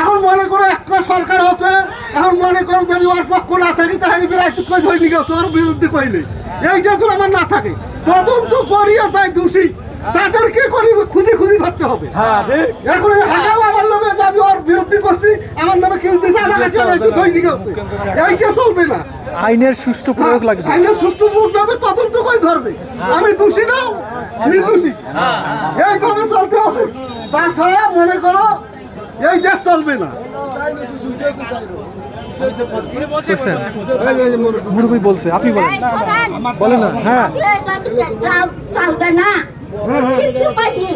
এখন মনে করো একটা সরকার হচ্ছে এখন মনে করো যদি ওর পক্ষ না থাকে তাহলে বিরাইতে কই ধরে নিয়ে ওর বিরুদ্ধে কইলে। এইটা যদি আমার না থাকে তদন্ত করিয়া তাই দোষী। তাদেরকে করি খুঁজে খুঁজে ধরতে হবে। এখন এই হাজাও আমার নামে যে আমি ওর বিরুদ্ধে করছি আমার নামে কেস দিয়েছে আমার কাছে গেছে। এইটা চলবে না। আইনের সুষ্ঠু প্রয়োগ লাগবে। আইনের সুষ্ঠু মুখ যাবে তদন্ত করে ধরবে। আমি দোষী না নির্দোষী এইভাবে চলতে হবে। তাছাড়া মনে করো এই দেশ চলবে না? মুরব্বী বলছে আপনি বলেন। বলেন না হ্যাঁ। চলবে না। কিচ্ছু পাইনি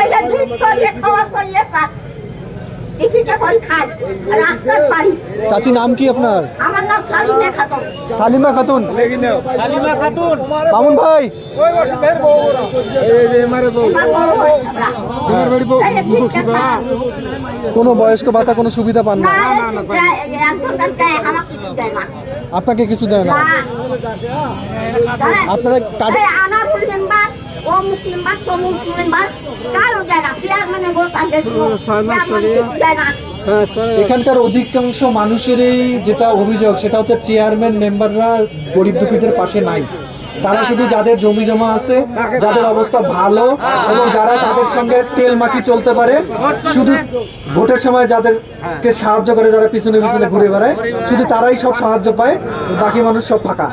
এই যে দুধ করিয়ে খাওয়া করিয়ে খান টিকিটা করে খান রাস্তার বাড়ি। চাচি নাম কি আপনার? আমার নাম সালিমা খাতুন। সালিমা খাতুন? মামুন ভাই। এই। কোনো বয়স্ক ভাতা কোনো সুবিধা পান না। আপনাকে কিছু দেয় না। আপনারা। এখানকার অধিকাংশ মানুষেরই যেটা অভিযোগ সেটা হচ্ছে চেয়ারম্যান মেম্বাররা গরিব দুঃখীদের পাশে নাই। তারা শুধু যাদের জমি জমা আছে যাদের অবস্থা ভালো এবং যারা তাদের সঙ্গে তেল মাখি চলতে পারে শুধু ভোটের সময় যাদেরকে সাহায্য করে যারা পিছনে পিছনে ঘুরে বেড়ায় শুধু তারাই সব সাহায্য পায় বাকি মানুষ সব ফাঁকা।